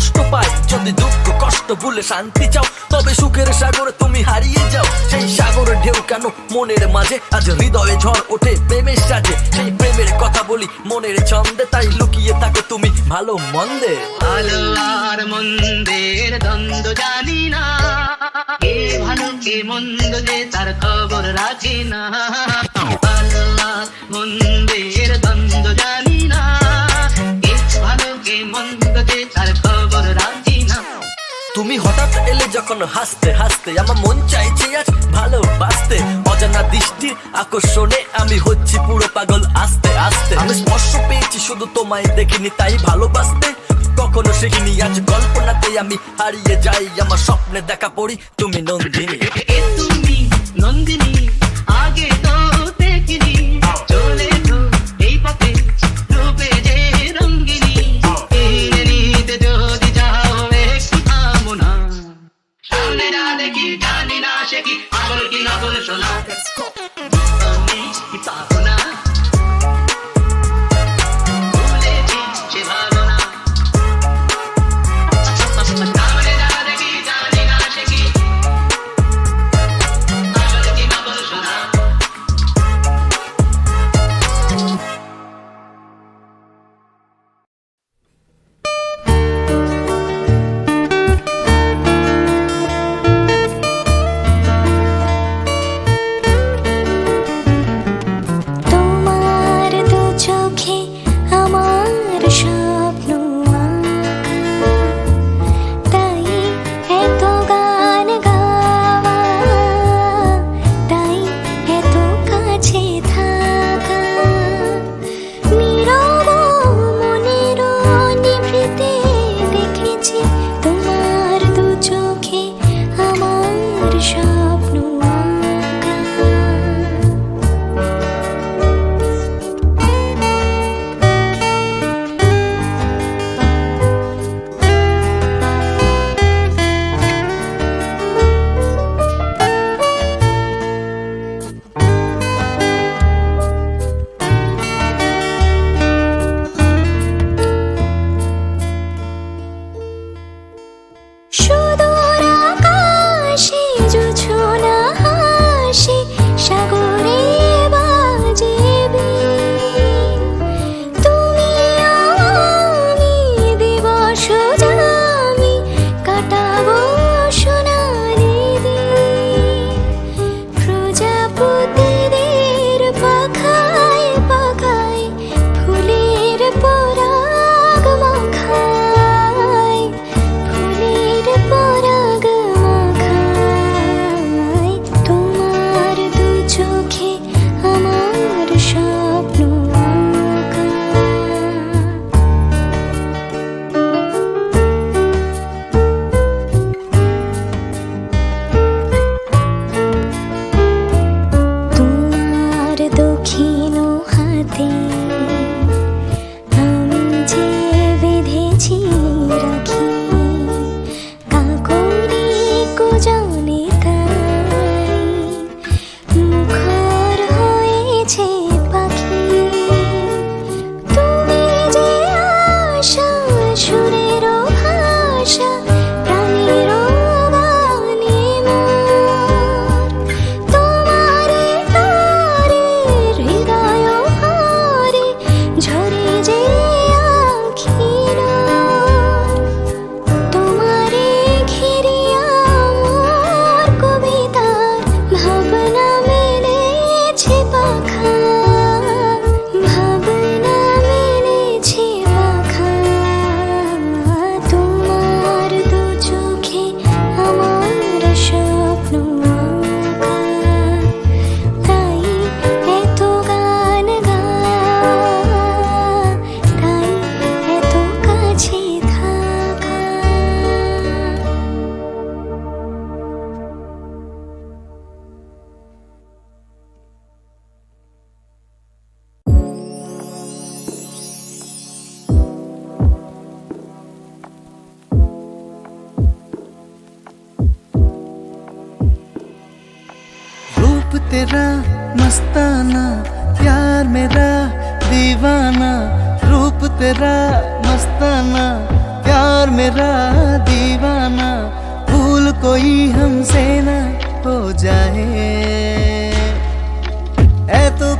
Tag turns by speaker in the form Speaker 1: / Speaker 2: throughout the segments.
Speaker 1: কষ্ট পায়। যদি দুঃখ কষ্ট ভুলে শান্তি চাও, তবে সুখের সাগরে তুমি হারিয়ে যাও। সেই সাগরের ঢেউ কেন মনের মাঝে? আজ হৃদয়ে ঝড় ওঠে প্রেমের সাজে। সেই প্রেমের কথা বলি মনের ছন্দে, তাই লুকিয়ে থাকো তুমি ভালো মন্দে।
Speaker 2: ভালো আর মন্দের দ্বন্দ্ব জানি না। কে ভালো, কে মন্দ যে তার খবর রাখি না। ভালো আর মন্দের
Speaker 1: তুমি হঠাৎ এলে যখন হাসতে হাসতে আমার মন চাইছে আজ ভালোবাসতে। অজানা দৃষ্টি আকর্ষণে আমি হচ্ছি পুরো পাগল আস্তে আস্তে। আমি স্পর্শ পেয়েছি, শুধু তোমায় দেখিনি, তাই ভালোবাসতে কখনো শিখিনি। আজ কল্পনাতে আমি হারিয়ে যাই, আমার স্বপ্নে দেখা পড়ি, তুমি নন্দিনী।
Speaker 2: তুমি নন্দিনী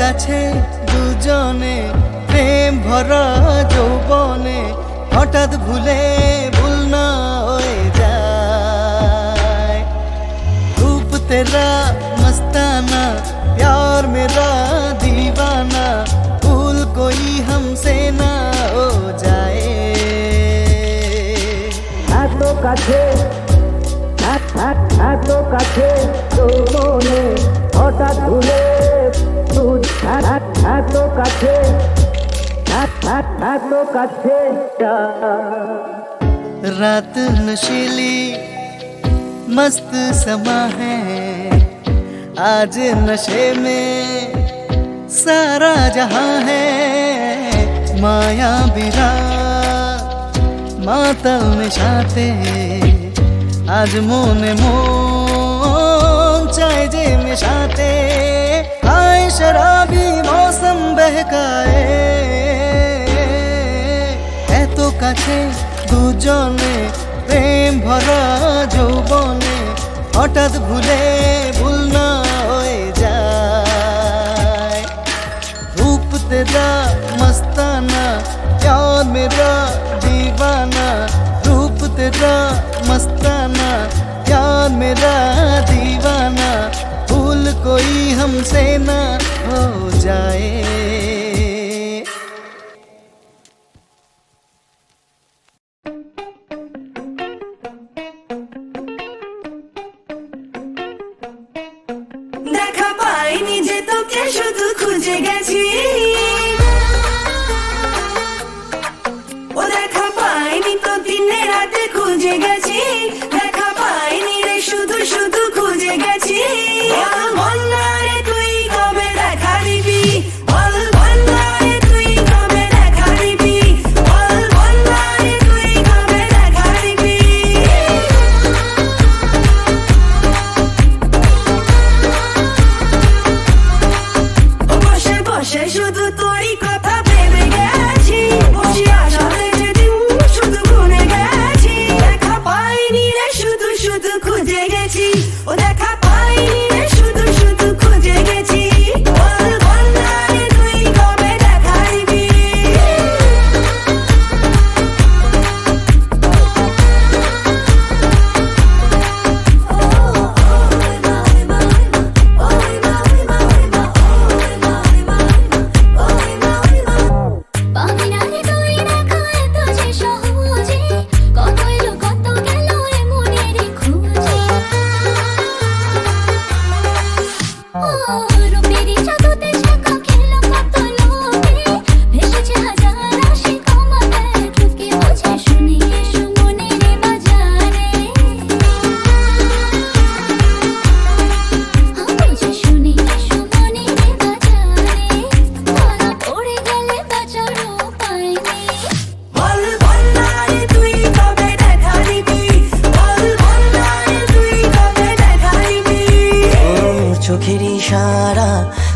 Speaker 3: কাছে
Speaker 4: দুজনে প্রেম ভরা যৌবনে হঠাৎ ভুলে ভুল না হয়ে যায় रूप तेरा मस्ताना प्यार मेरा दीवाना भूल कोई हमसे ना हो जाए এত কাছে এত কাছে তোর মনে হঠাৎ ভুলে এত কাছে এত কাছে রাত নশীলি मस्त समा है आज नशे में सारा जहां है माया बिरा मातल निशाते আজ মনে মন চায় যে মেশাতে আয় শরাবি মৌসুম বহকায় এত কাছে দুজনে প্রেম ভরা যৌবনে হঠাৎ ভুলে ভুল না হয়ে যায় रूप तेरा मस्ताना प्यार मेरा दीवाना रूप तेरा मस्ताना प्यार मेरा दीवाना भूल कोई हमसे ना हो जाए
Speaker 5: দেখা পাইনি যে তোকে শুধু খুঁজে গেছি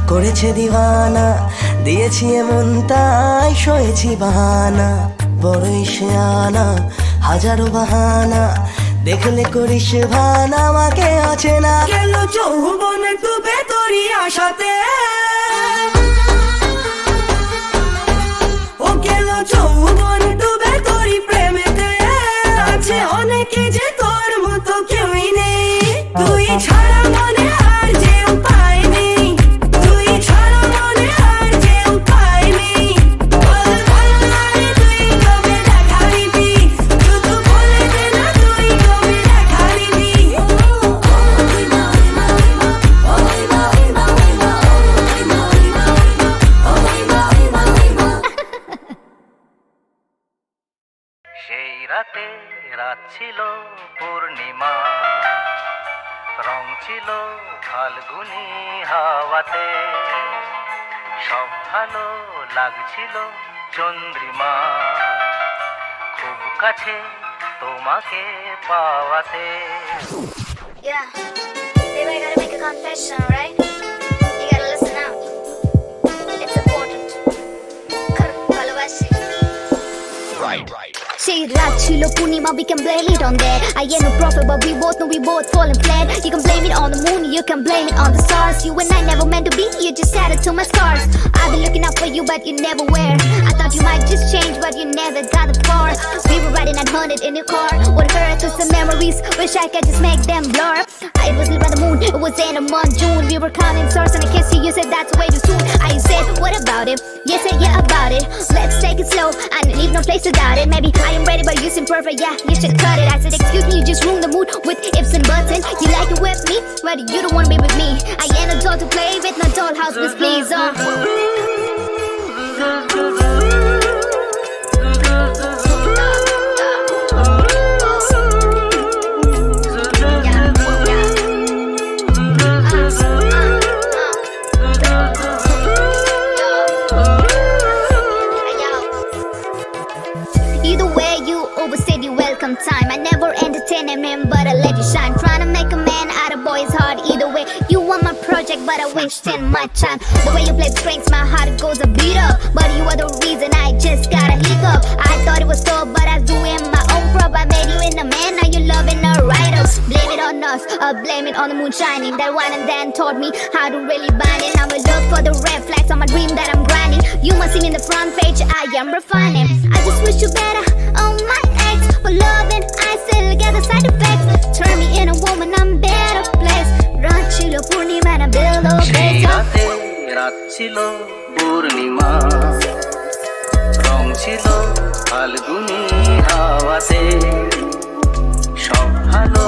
Speaker 6: করেছে দিওয়ানা, দিয়েছি এমন তাই সয়েছি বাহানা। বড়ই সে আনা, হাজারো বাহানা, দেখলে করিস ভান, আমাকে আছে না।
Speaker 5: গেল যৌবন ডুবে তোরই আশাতে। ও গেল যৌবন
Speaker 7: রাত ছিল পূর্ণিমা রং ছিল ফাল্গুনি হাওয়াতে সব ভালো লাগছিল চন্দ্রিমা খুব কাছে তোমাকে পাওয়াতে
Speaker 8: Yeah. I gotta make a confession, right? Shade
Speaker 9: like Chilo Puni, but we can blame it on that. I ain't no prophet, but we both know we both falling flat. You can blame it on the moon, you can blame it on the stars. You and I never meant to be, you just added to my scars. I've been looking out for you, but you never were. I thought you might just change, but you never got the far. We were riding at 100 in your car. What hurts is the memory memories, wish I could just make them blur It was lit by the moon, it was in a month June We were counting stars and I kissed you, you said that's way too soon. I said what about it, you said yeah about it. Let's take it slow, I leave no place to doubt it. Maybe I am ready but you seem perfect, yeah, you should cut it. I said excuse me, you just ruined the mood with ifs and buts. You like it with me, but you don't wanna be with me. I ain't a doll to play with, no dollhouse, please please, uh project, but I in my time. The way you play strings, my heart goes a beat up. But you are the reason I just got a hiccup. I thought it was tough, but I was doing my own prop. I made you in a man, now you loving a writer. Blame it on us, or blame it on the moon shining. That one and then taught me how to really bind it. Now I look for the red flags on my dream that I'm grinding. You must see in the front page, I am refining. I just wish you better on my ex. For loving, I still get the side effects. Turn me in a woman, I'm better I build a
Speaker 7: সেই
Speaker 9: base.
Speaker 7: রাতে রাত ছিল পূর্ণিমা রং ছিল ফাল্গুনি হাওয়াতে সব ভালো